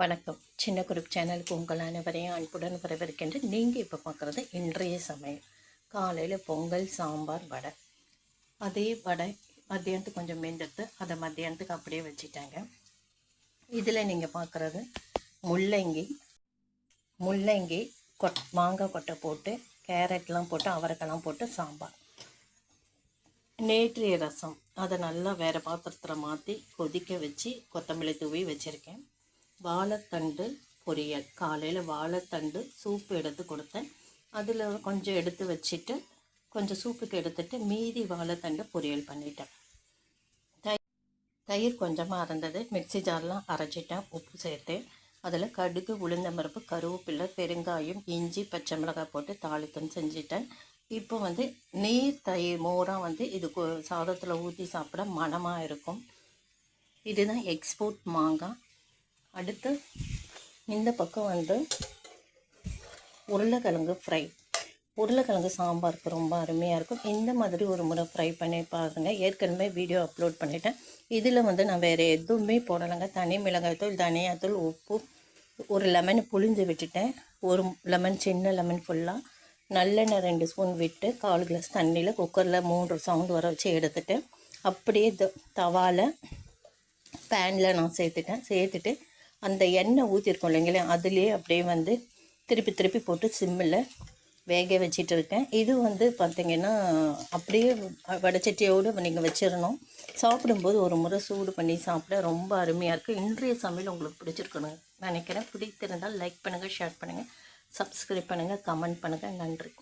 வணக்கம். சின்ன குரூப் சேனலுக்கு உங்கள் அனைவரையும் அன்புடன் வரவேற்கின்ற நீங்கள் இப்போ பார்க்குறது இன்றைய சமையல். காலையில் பொங்கல் சாம்பார் வடை. அதே வடை மத்தியானத்துக்கு கொஞ்சம் மீண்டெடுத்து அதை மத்தியானத்துக்கு அப்படியே வச்சுட்டாங்க. இதில் நீங்கள் பார்க்குறது முள்ளங்கி. முள்ளங்கி கொட் மாங்காய் கொட்டை போட்டு கேரட்லாம் போட்டு அவரைக்கெல்லாம் போட்டு சாம்பார். நேற்றைய ரசம். அதை நல்லா வேறு பாத்திரத்தில் மாற்றி கொதிக்க வச்சு கொத்தமல்லி தூவி வச்சுருக்கேன். வாழைத்தண்டு பொரியல். காலையில் வாழைத்தண்டு சூப்பு எடுத்து கொடுத்தேன். அதில் கொஞ்சம் எடுத்து வச்சுட்டு கொஞ்சம் சூப்புக்கு எடுத்துட்டு மீதி வாழைத்தண்டு பொரியல் பண்ணிட்டேன். தயிர் தயிர் கொஞ்சமாக இருந்தது மிக்ஸி ஜார்லாம் அரைச்சிட்டேன். உப்பு சேர்த்து. அதில் கடுகு உளுந்தம்பருப்பு கருவேப்பிலை பெருங்காயம் இஞ்சி பச்சை மிளகாய் போட்டு தாளித்தம் செஞ்சிட்டேன். இப்போ வந்து நீர் தயிர் மோராக வந்து இது சாதத்தில் ஊற்றி சாப்பிட மணமாக இருக்கும். இதுதான் எக்ஸ்போர்ட் மாங்காய் அடுத்து இந்த பக்கம் வந்து உருளைக்கிழங்கு ஃப்ரை உருளைக்கிழங்கு சாம்பாருக்கு ரொம்ப அருமையாக இருக்கும். இந்த மாதிரி ஒரு முறை ஃப்ரை பண்ணி பாருங்கள் ஏற்கனவே வீடியோ அப்லோட் பண்ணிட்டேன். இதில் வந்து நான் வேறு எதுவுமே போடலைங்க. தனி மிளகாய்த்தூள் தனியாத்தூள் உப்பு ஒரு லெமன் புழிஞ்சு விட்டுட்டேன். ஒரு லெமன் சின்ன லெமன் ஃபுல்லாக நல்லெண்ணெய் ரெண்டு ஸ்பூன் விட்டு கால் கிளாஸ் தண்ணியில் குக்கரில் மூன்று சவுண்டு வர வச்சு எடுத்துட்டு அப்படியே த- பேனில் நான் சேர்த்துட்டேன். சேர்த்துட்டு அந்த எண்ணெய் ஊற்றிருக்கோம் இல்லைங்களே அதுலேயே அப்படியே வந்து திருப்பி திருப்பி போட்டு சிம்மில் வேக வச்சிட்டு இருக்கேன். இது வந்து பார்த்திங்கன்னா அப்படியே வடச்சட்டியோடு நீங்கள் வச்சிடணும் சாப்பிடும்போது ஒரு முறை சூடு பண்ணி சாப்பிட ரொம்ப அருமையாக இருக்குது இன்றைய சமையல் உங்களுக்கு பிடிச்சிருக்கணும் நினைக்கிறேன். பிடித்திருந்தால் லைக் பண்ணுங்கள் ஷேர் பண்ணுங்கள் சப்ஸ்கிரைப் பண்ணுங்கள் கமெண்ட் பண்ணுங்கள் நன்றி.